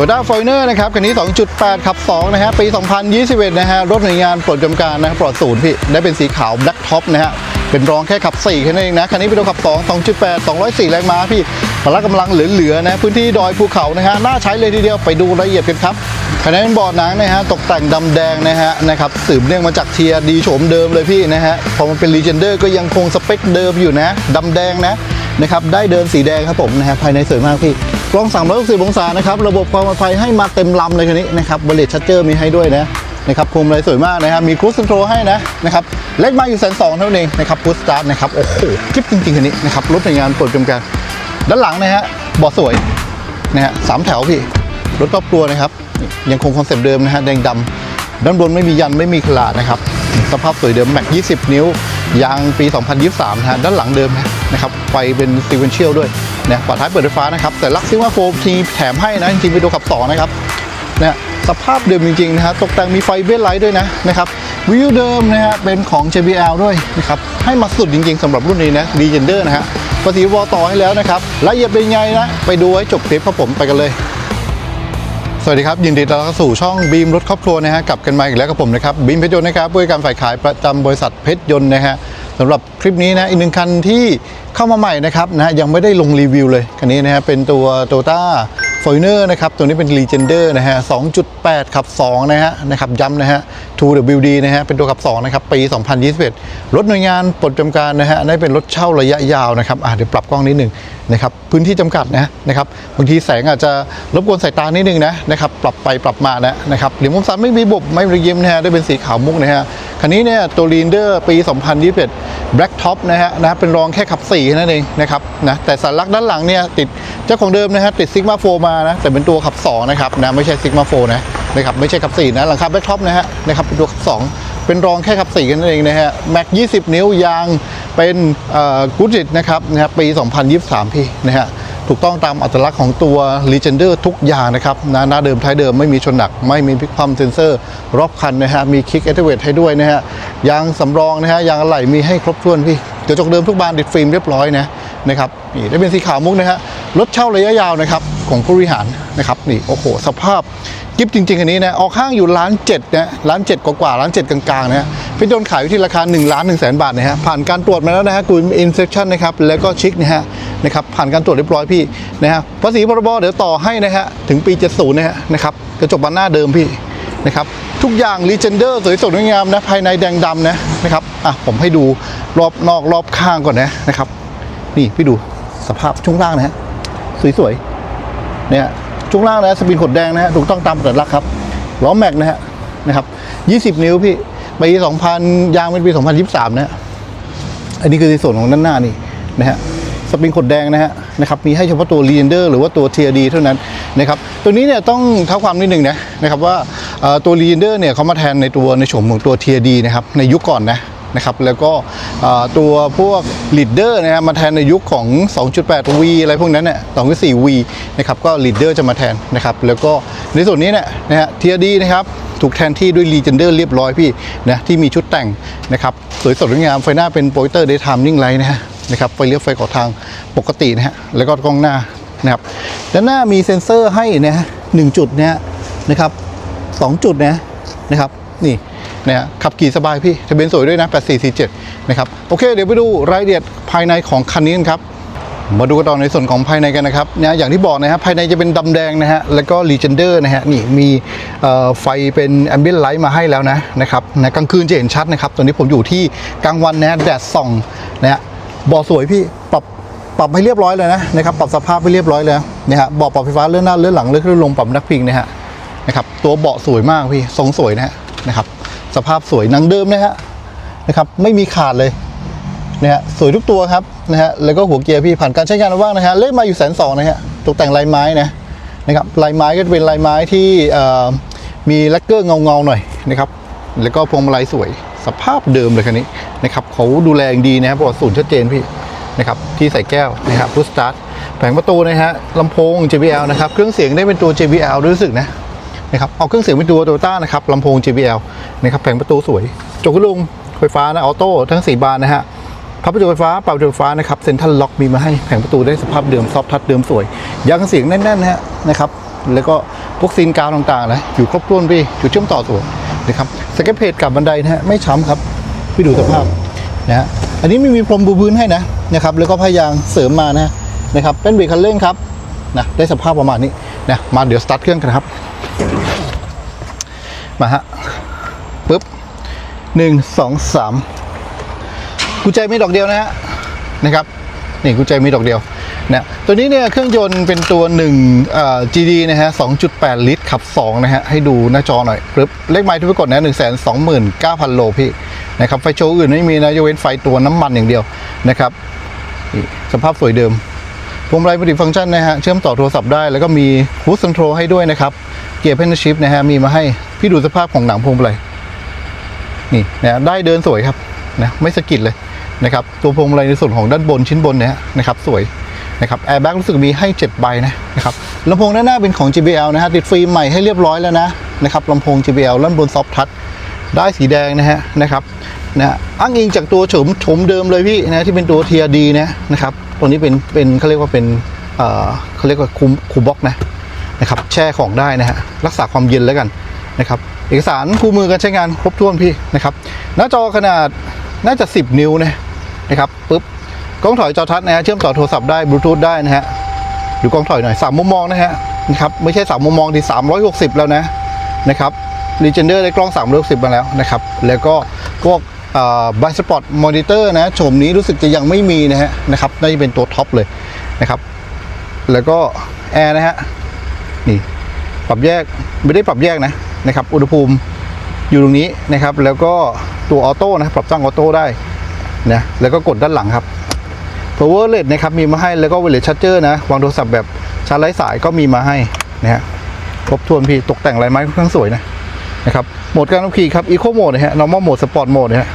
w ด้าฟอยเนอร์นะครับคันนี้ 2.8 ขับ 2 นะฮะ ปี 2021 นะฮะ รถหน่วยงานปลดกรรมการนะปลอดศูนย์พี่ ได้เป็นสีขาว Black Top นะฮะ เป็นรองแค่ขับ 4 แค่นั้นเองนะ คันนี้เป็นตัวขับ 2 2.8 204 แรงม้าพี่พละกำลังเหลือๆนะ พื้นที่ดอยภูเขานะฮะ น่าใช้เลยทีเดียว ไปดูรายละเอียดกันครับคันนี้เป็นบาะหนังนะฮะ ตกแต่งดำแดงนะฮะ นะครับสืบเนื่องมาจากเทียดีโฉมเดิมเลยพี่นะฮะ พอมันเป็น Legender ก็ยังคงสเปคเดิมอยู่นะดำแดงนะ นะครับ ได้เดินสีแดงครับผมนะฮะ ภายในสวยมากพี่ กล้อง 360 องศานะครับ ระบบความปลอดภัยให้มาเต็มลำเลยคันนี้นะครับบริเวณชัดเจอร์มีให้ด้วยนะนะครับพวงมาลัยสวยมากนะครับ มีครูซคอนโทรลให้นะนะครับเล็กมาอยู่แสนสองเท่านั้นเองนะครับพุทสตาร์ทนะครับ โอ้โหจิ๊บจริงๆคันนี้นะครับรถในงานเปลดกรรมการ ด้านหลังนะฮะเบาะสวยนะฮะสามแถวพี่ รถครอบครัวนะครับ ยังคงคอนเซปต์เดิมนะฮะแดงดำด้านบนไม่มียันไม่มีขลาดนะครับสภาพสวยเดิมแม็ก20 นิ้วยางปี 2023นะฮะด้านหลังเดิมนะครับไฟเป็นซีเวนเชียลด้วย นะฝาท้ายเปิดไฟฟ้านะครับ แต่ลักซิว่าโฟมทีแถมให้นะ จริงๆเป็นตัวขับ 2 นะครับเนะสภาพเดิมจริงๆนะฮะตกแต่งมีไฟเบสไลท์ด้วยนะนะครับวิวเดิมนะฮะเป็นของ JBL ด้วยนะครับให้มาสุดจริงๆสำหรับรุ่นนี้นะ Legender นะฮะภาษีวอต่อให้แล้วนะครับละเอียดเป็นไงนะ ไปดูให้จบคลิปครับผมไปกันเลยสวัสดีครับ ยินดีต้อนรับสู่ช่องบีมรถครอบครัวนะฮะกลับกันมาอีกแล้วกับผมนะครับบีมเพชรยนต์นะครับบริการฝ่ายขายประจำบริษัทเพชรยนต์นะฮะ สำหรับคลิปนี้นะอีกหนึ่งคันที่เข้ามาใหม่นะครับนะฮะยังไม่ได้ลงรีวิวเลยคันนี้นะฮะเป็นตัว t o y o t a f o r t u n e r นะครับตัวนี้เป็น Legender นะฮะ 2.8 ขับ 2 นะฮะนะครับย้ำนะฮะ 2WD นะฮะเป็นตัวขับ 2 นะครับ ปี 2021 รถหน่วยงานปลดจำการนะฮะได้เป็นรถเช่าระยะยาวนะครับอะเดี๋ยวปรับกล้องนิดหนึ่งนะครับพื้นที่จำกัดนะนะครับบางทีแสงอาจจะรบกวนสายตานิดหนึ่งนะนะครับปรับไปปรับมานะนะครับเหลี่ยมมุมซ้ายไม่มีบบไม่ระยิมนะฮะได้เป็นสีขาวมุกนะฮะ คันนี้เนี่ยตัว Leander ปี 2021 Black Top นะฮะนะเป็นรองแค่ขับ4นั่นเองนะครับนะแต่สัญลักษณ์ด้านหลังเนี่ยติดเจ้าของเดิมนะฮะติด Sigma 4มานะแต่เป็นตัวขับ2นะครับนะไม่ใช่ Sigma 4นะนะครับไม่ใช่ขับ4นะหลังคา Black Top นะฮะนะครับเป็นตัวขับ 2 เป็นรองแค่ขับ4กันนั่นเองนะฮะแม็ก20 นิ้วยางเป็นกูจิตนะครับนะครับปี 2023 พี่นะฮะ ถูกต้องตามอัตลักษณ์ของตัว Legender ทุกอย่างนะครับนะหน้าเดิมท้ายเดิมไม่มีชนหนัก ไม่มีพิกคว่ำเซนเซอร์ รอบคันนะฮะมีคิกเอทเวทให้ด้วยนะฮะยางสำรองนะฮะยางอะไหล่มีให้ครบถ้วนพี่กระจกเดิมทุกบานติดฟิล์มเรียบร้อยนะนะครับนี่ได้เป็นสีขาวมุกนะฮะรถเช่าระยะยาวนะครับของผู้บริหารนะครับนี่โอ้โหสภาพ กิฟจริงๆ อันนี้นะออกห้างอยู่ล้านเจ็ดนะล้านเจ็ดกว่าๆล้านเจ็ดกลางๆนะฮะพี่โดนขายอยู่ที่ราคา1ล้าน1แสนบาทนะฮะผ่านการตรวจมาแล้วนะฮะกูอินเซ c ชั่นนะครับแล้วก็ชิคนะฮะนะครับผ่านการตรวจเรียบร้อยพี่นะฮะภาษีพรบเดี๋ยวต่อให้นะฮะถึงปี70นะฮะนะครับกระจกบานหน้าเดิมพี่นะครับทุกอย่างรีเจนเดอร์สวยสดงดงามนะภายในแดงดำนะนะครับอะผมให้ดูรอบนอกรอบข้างก่อนนะนะครับ นี่พี่ดูสภาพช่วงล่างนะฮะสวยๆเนี่ย ช่วงล่างนะสปินขดแดงนะฮะถูกต้องตามกฎลักษณ์ครับล้อแม็กนะฮะนะครับ 20 นิ้วพี่ปี2000 ยางเป็นปี 2023 นะฮะอันนี้คือในส่วนของด้านหน้านี่นะฮะสปริงขดแดงนะฮะนะครับมีให้เฉพาะตัว Leander หรือว่าตัว TRD เท่านั้นนะครับตัวนี้เนี่ยต้องเท้าความนิดหนึ่งนะนะครับว่าเอ่อตัว Leander เนี่ยเขามาแทนในตัวในโฉมของตัว TRD นะครับในยุคก่อนนะ นะครับแล้วก็ตัวพวก leader นะฮะมาแทนในยุคของ 2.8 V อะไรพวกนั้นเนี่ย 2.4 V นะครับก็ leader จะมาแทนนะครับแล้วก็ในส่วนนี้เนี่ยนะฮะ TRD นะครับถูกแทนที่ด้วย Legender เรียบร้อยพี่นะที่มีชุดแต่งนะครับสวยสดงดงามไฟหน้าเป็นโปรเตอร์ daytime ring light นะฮะนะครับไฟเลี้ยวไฟขอทางปกตินะฮะแล้วก็กล้องหน้านะครับด้านหน้ามีเซ็นเซอร์ให้นะฮะหนึ่งจุดนะฮะนะครับสองจุดนะนะครับนี่ นะฮะขับขี่สบายพี่ทะเบียนสวยด้วยนะ 8447 นะครับ โอเค เดี๋ยวไปดูรายละเอียดภายในของคันนี้กันครับ มาดูกันต่อในส่วนของภายในกันนะครับเนะอย่างที่บอกนะฮะภายในจะเป็นดำแดงนะฮะแล้วก็ Legender นะฮะนี่มีไฟเป็น ambient light มาให้แล้วนะนะครับนะกลางคืนจะเห็นชัดนะครับตอนนี้ผมอยู่ที่กลางวันนะฮะแดดส่องนะฮะเบาะสวยพี่ปรับปรับให้เรียบร้อยเลยนะนะครับปรับสภาพให้เรียบร้อยเลยนะฮะเบาะปรับไฟฟ้าเลื่อนหน้าเลื่อนหลังเลื่อนขึ้นลงปรับนักพิงนะฮะนะครับตัวเบาะสวยมากพี่ทรงสวยนะฮะนะครับ สภาพสวยหนังเดิมนะฮะนะครับไม่มีขาดเลยนะฮะสวยทุกตัวครับนะฮะแล้วก็หัวเกียร์พี่ผ่านการใช้งานมาบ้างนะฮะเลขมาอยู่แสนสองนะฮะตกแต่งลายไม้นะนะครับลายไม้ก็จะเป็นลายไม้ที่มีแลกเกอร์เงาๆหน่อยนะครับแล้วก็พวงมาลัยสวยสภาพเดิมเลยคันนี้นะครับเขาดูแลอย่างดีนะครับประวัติศูนย์ชัดเจนพี่นะครับที่ใส่แก้วนะครับพุทสตาร์ทแผงประตูนะฮะลำโพง JBL นะครับเครื่องเสียงได้เป็นตัว JBL รู้สึกนะ นะครับเอาเครื่องเสียงเป็นตัวโตโยต้านะครับลำโพง JBL นะครับแผงประตูสวยจกกลุงไฟฟ้านะออโต้ทั้ง 4 บานนะฮะพับประตูไฟฟ้าเป่าประตูไฟฟ้านะครับเซ็นทรัลล็อกมีมาให้แผงประตูได้สภาพเดิมซอฟทัชเดิมสวยยางเสียงแน่นๆนะฮะนะครับแล้วก็พวกซีนกาวต่างๆนะอยู่ครบถ้วนพี่จุดเชื่อมต่อตัวนะครับสเก็ตเพจกับบันไดนะฮะไม่ช้ำครับพี่ดูสภาพนะฮะอันนี้ไม่มีพรมบูพื้นให้นะนะครับแล้วก็พยางเสริมมานะนะครับเป็นเบรกคันเร่งครับนะได้สภาพประมาณนี้ นะมาเดี๋ยวสตาร์ทเครื่องกันครับ มาฮะปุ๊บหนึ่งสองสามกุญแจมีดอกเดียวนะฮะนะครับนี่กุญแจมีดอกเดียวนะตัวนี้เนี่ยเครื่องยนต์เป็นตัว1เอ่อ GD นะฮะ 2.8 ลิตรขับ 2 นะฮะ ให้ดูหน้าจอหน่อยปึ๊บเลขไมล์ที่ปรากฏนะ1 2 9 0 0 0 โลพี่นะครับไฟโชว์อื่นไม่มีนะยกเว้นไฟตัวน้ำมันอย่างเดียวนะครับสภาพสวยเดิม พวงมาลัยมัลติฟังก์ชันนะฮะเชื่อมต่อโทรศัพท์ได้แล้วก็มีคูสคอนโทรลให้ด้วยนะครับเกียร์เพนชิพนะฮะมีมาให้พี่ดูสภาพของหนังพวงมาลัยนี่นะได้เดินสวยครับนะไม่สะกิดเลยนะครับตัวพวงมาลัยในส่วนของด้านบนชิ้นบนเนี่ยนะครับสวยนะครับแอร์แบ็กรู้สึกมีให้ 7 ใบนะนะครับลำโพงด้านหน้าเป็นของ JBL นะฮะติดฟิล์มใหม่ให้เรียบร้อยแล้วนะนะครับลำโพง JBL ด้านบนซอฟทัชได้สีแดงนะฮะนะครับ นะอ้างอิงจากตัวโฉมโฉมเดิมเลยพี่นะที่เป็นตัว TRD นะนะครับตัวนี้เป็นเป็นเขาเรียกว่าเป็นเออเขาเรียกว่าคูคูบ็อกนะนะครับแช่ของได้นะฮะรักษาความเย็นแล้วกันนะครับเอกสารคู่มือการใช้งานครบถ้วนพี่นะครับหน้าจอขนาดน่าจะ 10 นิ้วนะนะครับปุ๊บกล้องถอยจอทัศน์นะฮะเชื่อมต่อโทรศัพท์ได้บลูทูธได้นะฮะดูกล้องถอยหน่อย 3 มุมมองนะฮะนะครับไม่ใช่3มุมมองที่360 แล้วนะนะครับรีเจนเดอร์ได้กล้อง360มาแล้วนะครับแล้วก็พวก บายสปอร์ตมอนิเตอร์นะโฉมนี้รู้สึกจะยังไม่มีนะฮะนะครับน่าจะเป็นตัวท็อปเลยนะครับ แล้วก็แอร์นะฮะนี่ปรับแยกไม่ได้ปรับแยกนะนะครับ อุณหภูมิอยู่ตรงนี้นะครับ แล้วก็ตัวออโต้นะปรับตั้งออโต้ได้นะแล้วก็กดด้านหลังครับ power LED นะครับมีมาให้แล้วก็ wireless charger นะวางโทรศัพท์แบบชาร์จไร้สายก็มีมาให้นะฮะครบถ้วนพี่ตกแต่งลายไม้ค่อนข้างสวยนะนะครับโหมดการขับขี่ครับ eco mode นะฮะ normal mode sport mode นะฮะ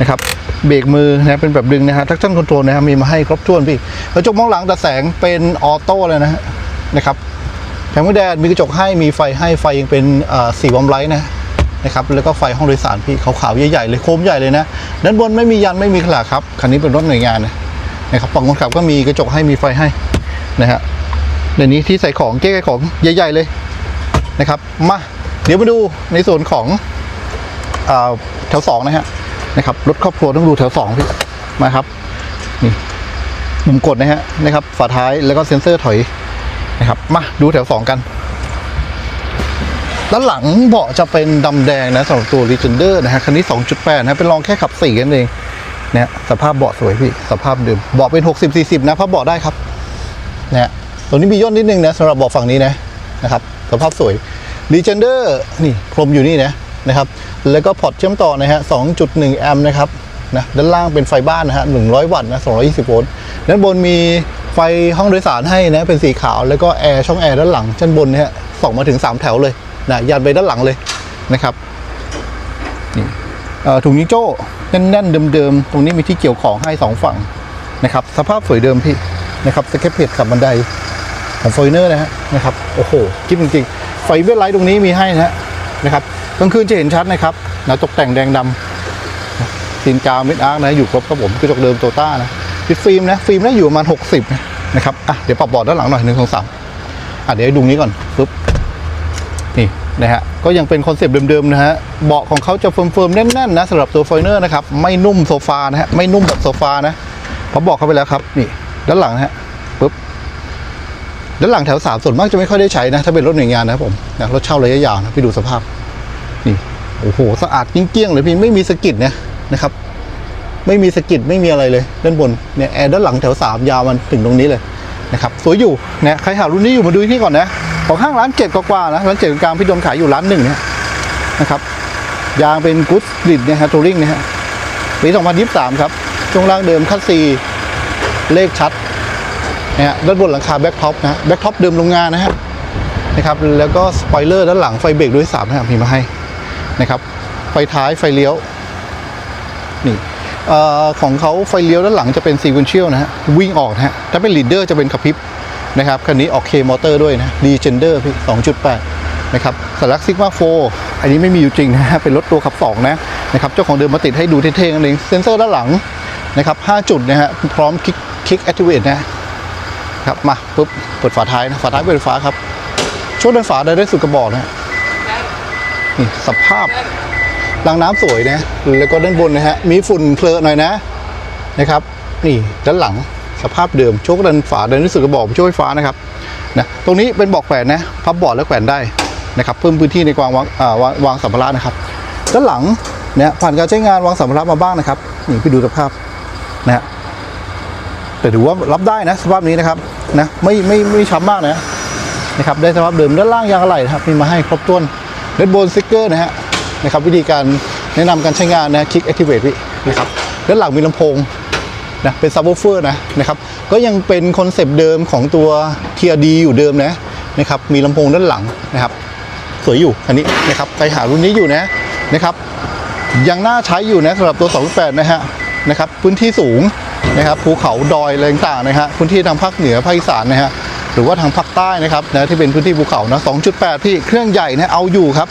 นะครับเบรกมือนะเป็นแบบดึงนะฮะ traction control นะฮะมีมาให้ครบถ้วนพี่กระจกมองหลังแต่แสงเป็นออโต้เลยนะนะครับแผงไม่แดดมีกระจกให้มีไฟให้ไฟยังเป็นสีวอมไลท์นะนะครับแล้วก็ไฟห้องโดยสารพี่ขาวๆใหญ่ๆเลยโคมใหญ่เลยนะด้านบนไม่มียันไม่มีขลาครับคันนี้เป็นรถหน่วยงานนะนะครับฝั่งคนขับก็มีกระจกให้มีไฟให้นะฮะเดี๋ยวนี้ที่ใส่ของเก๊ของใหญ่ ๆเลยนะครับมาเดี๋ยวมาดูในส่วนของอแถวสองนะฮะ นะครับรถครอบครัวต้องดูแถวสองพี่มาครับนี่ปุ่มกดนะฮะนะครับฝาท้ายแล้วก็เซ็นเซอร์ถอยนะครับมาดูแถว2กัน ด้านหลังเบาะจะเป็นดำแดงนะสำหรับตัว Legender นะฮะคันนี้ 2.8 นะเป็นรองแค่ขับ4กันเองเนี่ยสภาพเบาะสวยพี่ สภาพเดิมเบาะเป็น 60 40 นะพับเบาะได้ครับเนี่ยตัวนี้มีย่นนิดนึงนะสำหรับเบาะฝั่งนี้นะนะครับ สภาพสวย Legender นี่พรมอยู่นี่นะ นะครับแล้วก็พอร์ตเชื่อมต่อนะฮะ 2.1 แอมป์นะครับนะด้านล่างเป็นไฟบ้านนะฮะ 100 วัตต์นะ 220 โวลต์ด้านบนมีไฟห้องโดยสารให้นะเป็นสีขาว แล้วก็แอร์ช่องแอร์ด้านหลังชั้นบนเนี่ยส่องมาถึง 3 แถวเลยนะยันไปด้านหลังเลยนะครับนี่ถุงยิงโจ้แน่นๆเดิมๆ ตรงนี้มีที่เกี่ยวของให้สองฝั่งนะครับสภาพสวยเดิมพี่นะครับสเก็ตเพจกับบันไดของโฟยเนอร์นะฮะนะครับโอ้โหคิดจริงๆ ไฟเวลไลท์ตรงนี้มีให้นะฮะนะครับ กลางคืนจะเห็นชัดนะครับนะตกแต่งแดงดำซีนกาวมิดอาร์คนะอยู่ครบครับผมกระจกเดิมโตต้านะฟิตฟิล์มนะฟิล์มนะอยู่ประมาณ60นะนะครับอะเดี๋ยวปรับบอร์ดด้านหลังหน่อยหนึ่งสองสามอะเดี๋ยวดูนี้ก่อนปุ๊บนี่นะฮะก็ยังเป็นคอนเซปต์เดิมๆนะฮะเบาะของเขาจะเฟิร์มๆแน่นๆนะสำหรับตัวโฟยเนอร์นะครับไม่นุ่มโซฟานะฮะไม่นุ่มแบบโซฟานะเพราะบอกเขาไปแล้วครับนี่ด้านหลังนะฮะปุ๊บด้านหลังแถวสามส่วนมากจะไม่ค่อยได้ใช้นะถ้าเป็นรถหน่วยงานนะครับผมนะรถเช่าระยะยาวนะพี่ดูสภาพ นี่โอ้โหสะอาดเกลี้ยงเลยพี่ไม่มีสะกิดนะนะครับ ไม่มีสะกิดไม่มีอะไรเลยด้านบนเนี่ยแอร์ด้านหลังแถวสามยาวมันถึงตรงนี้เลยนะครับสวยอยู่นะใครหารุ่นนี้อยู่มาดูที่ก่อนนะของห้างร้านเจ็ดกว่านะร้านเจ็ดกลางพี่ดนขายอยู่ร้านหนึ่งเนี่ยนะครับยางเป็นกุ๊ดดิดเนี่ยฮะทัวริงเนี่ยฮะปี2023 ครับช่วงล่างเดิมคัสซีเลขชัดนะฮะด้านบนหลังคาแบ็คท็อปนะแบ็คท็อปเดิมโรงงานนะฮะนะครับแล้วก็สปอยเลอร์ด้านหลังไฟเบรกด้วยสามนะครับมีมาให้ นะครับ ไฟท้ายไฟเลี้ยวนี่ออของเขาไฟเลี้ยวด้านหลังจะเป็นซี q วนเชียลนะฮะวิ่งออกนะฮะถ้าเป็นลีดเดอร์จะเป็นขับพริบนะครับคันนี้ออกเคมอเตอร์ด้วยนะดีเจนเดอร์พี่2.8นะครับสลักซิกมาโฟอันนี้ไม่มีอยู่จริงนะฮะเป็นรถตัวขับ2นะนะครับเจ้าของเดิมมาติดให้ดูเท่ๆกันเองเซ็นเซอร์ด้านหลังนะครับ5จุดนะฮะพร้อมคลิกคลิกแอคทีเวตนะครับมาปุ๊บเปิดฝาท้ายนะฝาท้ายเป็นไฟฟ้าครับช่วงด้านฝาได้ได้สุดกระบอกนะฮะ นี่สภาพรางน้ำสวยนะ แล้วก็ด้านบนนะฮะ มีฝุ่นเคลอะหน่อยนะ นะครับ นี่ด้านหลังสภาพเดิมโชคดันฝาได้ได้สุดกระบอกช่วยฟ้านะครับ นะ ตรงนี้เป็นบอกแขวนนะ พับเบาะแล้วแขวนได้นะครับ เพิ่มพื้นที่ในการวางอ่าวางวางสัมภาระนะครับ ด้านหลังเนี่ยผ่านการใช้งานวางสัมภาระมาบ้างนะครับ นี่พี่ดูสภาพนะฮะแต่ถือว่ารับได้นะสภาพนี้นะครับนะไม่ไม่ไม่ช้ำมากนะนะครับได้สภาพเดิมด้านล่างยางอะไหล่นะครับมีมาให้ครบถ้วน ด้านบนสติกเกอร์นะฮะนะครับวิธีการแนะนำการใช้งานนะคลิก activate พี่นะครับด้านหลังมีลำโพงนะเป็นซับ w ูเฟอร์นะนะครับก็ยังเป็นคอนเซปต์เดิมของตัว TRD อยู่เดิมนะนะครับมีลำโพงด้านหลังนะครับสวยอยู่อันนี้นะครับใครหารุ่นนี้อยู่นะนะครับยังน่าใช้อยู่นะสำหรับตัว 28 นะฮะนะครับพื้นที่สูงนะครับภูเขาดอยอะไรต่างๆนะฮะพื้นที่ทางภาคเหนือภาคอีสานนะฮะ หรือว่าทางภาคใต้นะครับนะที่เป็นพื้นที่ภูเขานะ2.8 พี่เครื่องใหญ่นะเอาอยู่ครับ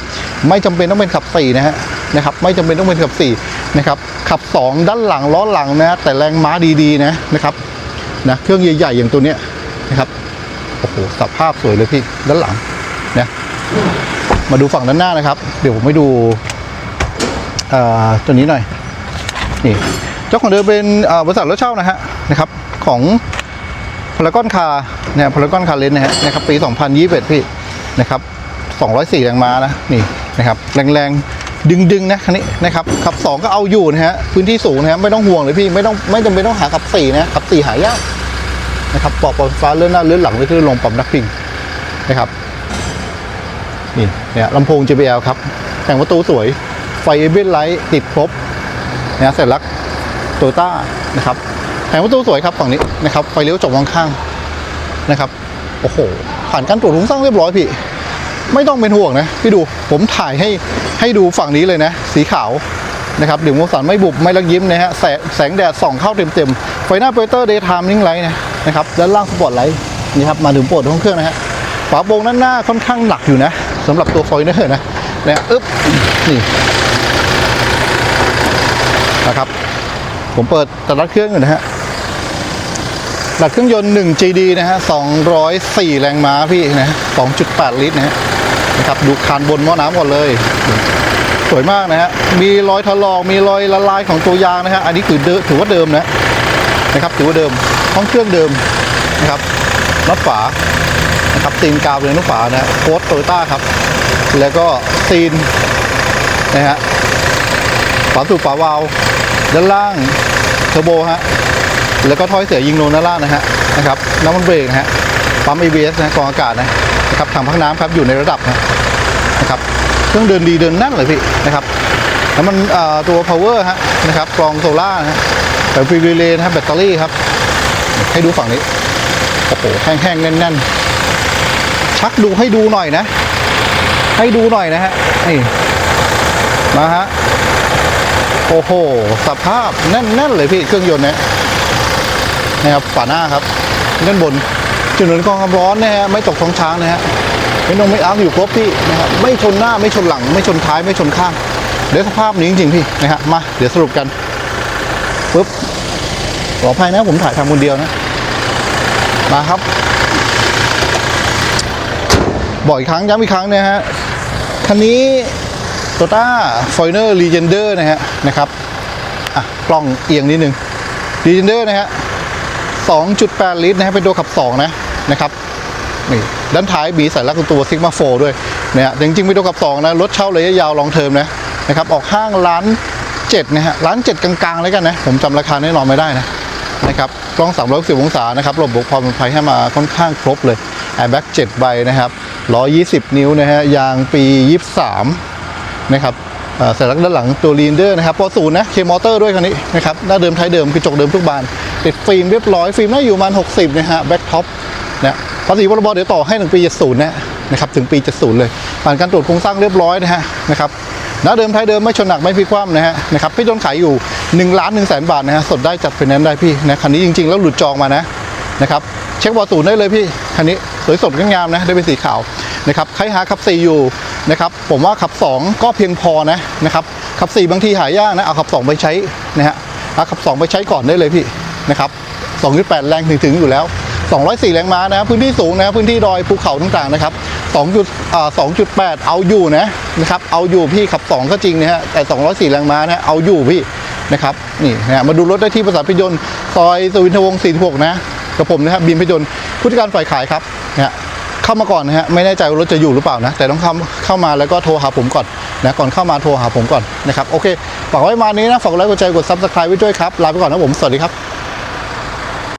ไม่จำเป็นต้องเป็นขับ4นะฮะนะครับไม่จำเป็นต้องเป็นขับ4นะครับขับ 2 ด้านหลังล้อหลังนะแต่แรงม้าดีๆนะนะครับนะเครื่องใหญ่ๆอย่างตัวเนี้ยนะครับโอ้โหสภาพสวยเลยพี่ด้านหลังนะมาดูฝั่งด้านหน้านะครับ เดี๋ยวผมไปดูอ่อตัวนี้หน่อยนี่เจ้าของเดิมเป็นบริษัทรถเช่านะฮะนะครับของ พารากอนคาเนี่ยพารากอนคาเลนนะฮะนะครับปี 2021 พี่นะครับ204แรงม้านะนี่นะครับแรงๆดึงๆนะคันนี้นะครับขับ 2 ก็เอาอยู่นะฮะพื้นที่สูงนะฮะไม่ต้องห่วงเลยพี่ไม่ต้องไม่จำเป็นต้องหาขับ4นะขับ4หายากนะครับปอกปอกฟ้าเลื่อนหน้าเลื่อนหลังไม่ขึ้นลงปรับนักพิงนะครับนี่เนี่ยลำโพง JBL ครับแต่งประตูสวยไฟเอเบนไลท์ติดครบนะเสร็จลักโตโยต้านะครับ แต่งประตูสวยครับฝั่งนี้นะครับไฟเลี้ยวจบมองข้างนะครับโอ้โหผ่านการตรวจโครงสร้างเรียบร้อยพี่ ไม่ต้องเป็นห่วงนะพี่ดูผมถ่ายให้ให้ดูฝั่งนี้เลยนะ สีขาวนะครับดี๋ยวมสันไม่บุบไม่ลักยิ้มนะฮะแสงแสงแดดส่องเข้าเต็มๆไฟหน้าโปรเตอร์เดย์ไทม์นิ่งไลท์นะครับด้านล่างสปอตไลท์นี่ครับมาถึงโปรดห้องเครื่องนะฮะฝาโปรงด้านหน้าค่อนข้างหนักอยู่นะสำหรับตัวฟอยเนอร์นะนะอึ๊บนี่นะครับผมเปิดตลัดเครื่องอยู่นะฮะ ตลัดเครื่องยนต์ 1 GD นะฮะ 204 แรงม้าพี่นะ 2.8 ลิตรนะฮะนะครับ ดูคานบนหม้อน้ำก่อนเลย สวยมากนะฮะ มีรอยถลอก มีรอยละลายของตัวยางนะฮะ อันนี้คือถือว่าเดิมนะนะครับถือว่าเดิม ห้องเครื่องเดิมนะครับน็อตฝานะครับซีนกาวเป็นลูกฝานะโค้ดโตโยต้าครับ แล้วก็ซีนนะฮะฝาสูบฝาวาล์วด้านล่างเทอร์โบฮะ แล้วก็ถ้อยเสียยิงลงด้านล่านะฮะนะครับน้ำมันเบรกนะฮะปั๊ม ABS นะกองอากาศนะนะครับถังพักน้ำครับอยู่ในระดับนะนะครับเครื่องเดินดีเดินแนั่นเลยพี่นะครับแล้วมันตัว power ฮะนะครับกรองโซล่านะฮะแต่ฟรีวีเลนะครับแบตเตอรี่ครับ ให้ดูฝั่งนี้โอ้โหแห้งๆแน่นๆ ชักดูให้ดูหน่อยนะ ให้ดูหน่อยนะฮะนี่มาฮะโอ้โหสภาพแน่นๆเลยพี่เครื่องยนต์เนี่ย นะครับฝาหน้าครับด้านบนจุดหนุนกองความร้อนนะฮะไม่ตกท้องช้างนะฮะไม่นงไม่อาร์คอยู่ครบพี่นะครับไม่ชนหน้าไม่ชนหลัง ไม่ชนท้ายไม่ชนข้างเดี๋ยวสภาพนี้จริงๆพี่นะฮะมาเดี๋ยวสรุปกันปุ๊บขออภัยนะผมถ่ายทำคนเดียวนะ มาครับบอกอีกครั้งย้ำอีกครั้งนะฮะคันนี้ t o y o t a f o r t u n e r Legender นะฮะนะครับอะกล้องเอียงนิดนึง Legender นะฮะ 2.8 ลิตรนะฮะเป็นตัวขับ 2 นะนะครับนี่ด้านท้ายมีสัญลักตัว Sigma 4ด้วยนะฮะจริงๆเป็นตัวขับ 2 นะรถเช่าระยะยาวลองเทอมนะนะครับออกห้างล้านเจ็ดนะฮะล้านเจ็ดกลางๆแล้วกันนะผมจำราคาแน่นอนไม่ได้นะนะครับกล้อง 360 องศานะครับระบบความปลอดภัยให้มาค่อนข้างครบเลย Airbag 7ใบนะครับ120 นิ้วนะฮะยางปี 23 นะครับ สัญลักษณ์ด้านหลังตัวลีนเดอร์นะครับปอศูนย์นะเคมอเตอร์ด้วยคันนี้นะครับหน้าเดิมท้ายเดิมกระจกเดิมทุกบาน ติดฟิล์มเรียบร้อยฟิล์มน่าอยู่ประมาณ60นะฮะแบ็คท็อปนะภาษีพรบเดี๋ยวต่อให้ถึงปี 70นะนะครับถึงปี 70 เลย ผ่านการตรวจโครงสร้างเรียบร้อยนะฮะนะครับหน้าเดิมท้ายเดิมไม่ชนหนักไม่พลิกคว่ำนะฮะนะครับพี่ต้นขายอยู่1ล้าน1แสนบาทนะฮะสดได้จัดไฟแนนซ์ได้พี่นะคันนี้จริงๆ แล้วหลุดจองมานะนะครับเช็คบอศูนย์ได้เลยพี่คันนี้สวยสดงามนะได้เป็นสีขาวนะครับใครหาขับ4อยู่ นะครับผมว่าขับ 2 ก็เพียงพอนะนะครับขับ 4 บางทีหายากนะเอาขับ 2 ไปใช้นะฮะเอาขับ 2 ไปใช้ก่อนได้เลยพี่นะครับ2.8 แรงถึงๆอยู่แล้ว 204 แรงม้านะพื้นที่สูงนะพื้นที่ดอยภูเขาต่างๆนะครับ2จุดอ่า2.8 เอาอยู่นะนะครับเอาอยู่พี่ขับ 2 ก็จริงนะฮะแต่ 204 แรงม้านะเอาอยู่พี่นะครับนี่นะมาดูรถได้ที่ประสานพิยนต์ซอยสุวินทวงศ์46 นะกับผมนะครับบีมพิยนต์ผู้จัดการฝ่ายขายครับนะฮะ เข้ามาก่อนนะฮะไม่แน่ใจว่ารถจะอยู่หรือเปล่านะ แต่ต้องเข้าเข้ามาแล้วก็โทรหาผมก่อนนะก่อนเข้ามาโทรหาผมก่อนนะครับโอเคฝากไว้มานี้นะฝากกดไลค์กดแชร์กดซับสไครต์ไว้ด้วยครับลาไปก่อนนะผมสวัสดีครับ